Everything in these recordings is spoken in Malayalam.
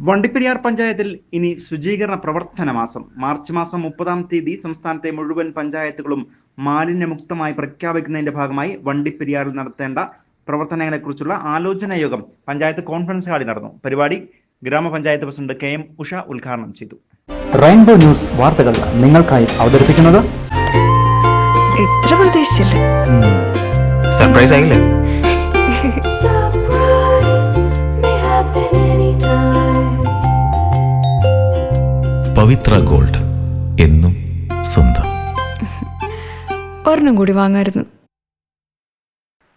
വണ്ടിപ്പെരിയാർ പഞ്ചായത്തിൽ ഇനി ശുചീകരണ പ്രവർത്തന മാസം. മാർച്ച് മാസം മുപ്പതാം തീയതി സംസ്ഥാനത്തെ മുഴുവൻ പഞ്ചായത്തുകളും മാലിന്യമുക്തമായി പ്രഖ്യാപിക്കുന്നതിന്റെ ഭാഗമായി വണ്ടിപ്പെരിയാറിൽ നടത്തേണ്ട പ്രവർത്തനങ്ങളെക്കുറിച്ചുള്ള ആലോചനാ യോഗം പഞ്ചായത്ത് കോൺഫറൻസ് ഹാളിൽ നടന്നു. പരിപാടി ഗ്രാമപഞ്ചായത്ത് പ്രസിഡന്റ് കെ എം ഉഷ ഉദ്ഘാടനം ചെയ്തു. റെയിൻബോ ന്യൂസ് വാർത്തകൾ നിങ്ങൾക്കായി അവതരിപ്പിക്കുന്നത്? സർപ്രൈസ് ആയില്ലേ? പവിത്ര ഗോൾഡ് എന്നും സ്വന്തം. ഒരെണ്ണം കൂടി വാങ്ങായിരുന്നു.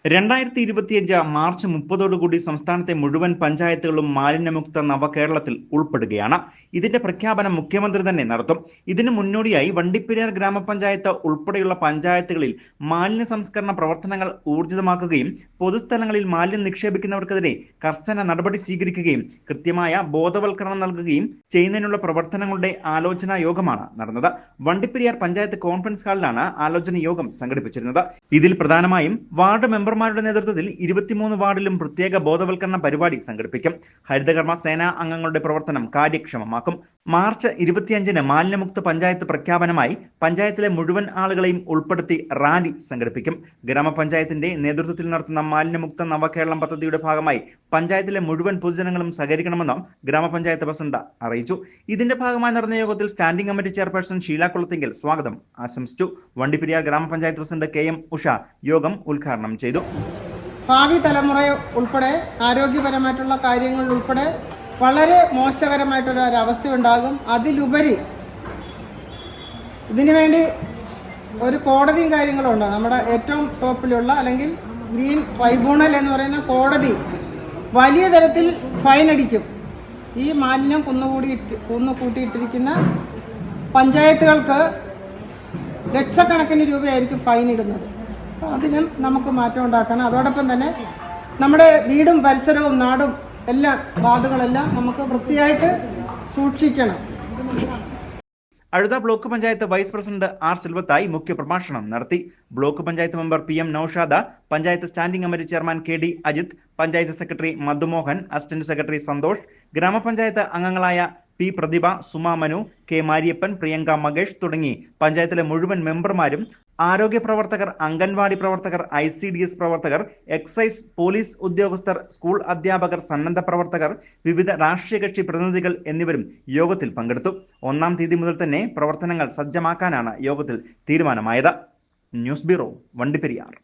രണ്ടായിരത്തി ഇരുപത്തിയഞ്ച് മാർച്ച് മുപ്പതോടുകൂടി സംസ്ഥാനത്തെ മുഴുവൻ പഞ്ചായത്തുകളും മാലിന്യമുക്ത നവകേരളത്തിൽ ഉൾപ്പെടുകയാണ്. ഇതിന്റെ പ്രഖ്യാപനം മുഖ്യമന്ത്രി തന്നെ നടത്തും. ഇതിനു മുന്നോടിയായി വണ്ടിപ്പെരിയാർ ഗ്രാമപഞ്ചായത്ത് ഉൾപ്പെടെയുള്ള പഞ്ചായത്തുകളിൽ മാലിന്യ സംസ്കരണ പ്രവർത്തനങ്ങൾ ഊർജിതമാക്കുകയും പൊതുസ്ഥലങ്ങളിൽ മാലിന്യം നിക്ഷേപിക്കുന്നവർക്കെതിരെ കർശന നടപടി സ്വീകരിക്കുകയും കൃത്യമായ ബോധവൽക്കരണം നൽകുകയും ചെയ്യുന്നതിനുള്ള പ്രവർത്തനങ്ങളുടെ ആലോചനാ യോഗമാണ് നടന്നത്. വണ്ടിപ്പെരിയാർ പഞ്ചായത്ത് കോൺഫറൻസ് ഹാളിലാണ് ആലോചന യോഗം സംഘടിപ്പിച്ചിരുന്നത്. ഇതിൽ പ്രധാനമായും വാർഡ് മെമ്പർമാരുടെ നേതൃത്വത്തിൽ ഇരുപത്തിമൂന്ന് വാർഡിലും പ്രത്യേക ബോധവൽക്കരണ പരിപാടി സംഘടിപ്പിക്കും. ഹരിതകർമ്മ സേനാ അംഗങ്ങളുടെ പ്രവർത്തനം കാര്യക്ഷമമാക്കും. മാർച്ച് ഇരുപത്തിയഞ്ചിന് മാലിന്യമുക്ത പഞ്ചായത്ത് പ്രഖ്യാപനമായി പഞ്ചായത്തിലെ മുഴുവൻ ആളുകളെയും ഉൾപ്പെടുത്തി റാലി സംഘടിപ്പിക്കും. ഗ്രാമപഞ്ചായത്തിന്റെ നേതൃത്വത്തിൽ നടത്തുന്ന മാലിന്യമുക്ത നവകേരളം പദ്ധതിയുടെ ഭാഗമായി പഞ്ചായത്തിലെ മുഴുവൻ പൊതുജനങ്ങളും സഹകരിക്കണമെന്നും ഗ്രാമപഞ്ചായത്ത് പ്രസിഡന്റ് അറിയിച്ചു. ഇതിന്റെ ഭാഗമായി നടന്ന യോഗത്തിൽ standing committee chairperson Sheela Kulathinkal സ്വാഗതം ആശംസിച്ചു. വണ്ടിപ്പെരിയാർ ഗ്രാമപഞ്ചായത്ത് പ്രസിഡന്റ് കെ എം ഉഷ യോഗം ഉദ്ഘാടനം ചെയ്തു. ഭാവി തലമുറ ഉൾപ്പെടെ ആരോഗ്യപരമായിട്ടുള്ള കാര്യങ്ങളിൽ ഉൾപ്പെടെ വളരെ മോശകരമായിട്ടുള്ളൊരവസ്ഥ ഉണ്ടാകും അതിലുപരി ഇതിനു വേണ്ടി ഒരു കോടതിയും കാര്യങ്ങളും ഉണ്ട്? നമ്മുടെ ഏറ്റവും ടോപ്പിലുള്ള അല്ലെങ്കിൽ ഗ്രീൻ ട്രൈബ്യൂണൽ എന്ന് പറയുന്ന കോടതി വലിയ തരത്തിൽ ഫൈൻ അടിക്കും. ഈ മാലിന്യം കുന്നുകൂടി കുന്നു കൂട്ടിയിട്ടിരിക്കുന്ന പഞ്ചായത്തുകൾക്ക് ലക്ഷക്കണക്കിന് രൂപയായിരിക്കും ഫൈൻ ഇടുന്നത്. അതിനും നമുക്ക് മാറ്റം ഉണ്ടാക്കണം. അതോടൊപ്പം തന്നെ നമ്മുടെ വീടും പരിസരവും നാടും എല്ലാം വാർഡുകളെല്ലാം നമുക്ക് വൃത്തിയായിട്ട് സൂക്ഷിക്കണം. Azhutha block panchayat vice president R Silvathai മുഖ്യപ്രഭാഷണം നടത്തി. Block panchayat member P M Noushad panchayat standing committee chairman K D Ajith panchayat secretary Madhumohan assistant secretary Santhosh ഗ്രാമപഞ്ചായത്ത് അംഗങ്ങളായ പി പ്രതിഭ സുമ മനു കെ മാരിയപ്പൻ പ്രിയങ്ക മകേഷ് തുടങ്ങി. പഞ്ചായത്തിലെ മുഴുവൻ മെമ്പർമാരും ആരോഗ്യ പ്രവർത്തകർ അംഗൻവാടി പ്രവർത്തകർ ഐ സി ഡി എസ് പ്രവർത്തകർ എക്സൈസ് പോലീസ് ഉദ്യോഗസ്ഥർ സ്കൂൾ അധ്യാപകർ സന്നദ്ധ പ്രവർത്തകർ വിവിധ രാഷ്ട്രീയ കക്ഷി പ്രതിനിധികൾ എന്നിവരും യോഗത്തിൽ പങ്കെടുത്തു. ഒന്നാം തീയതി മുതൽ തന്നെ പ്രവർത്തനങ്ങൾ സജ്ജമാക്കാനാണ് യോഗത്തിൽ തീരുമാനമായത്. News bureau Vandiperiyar.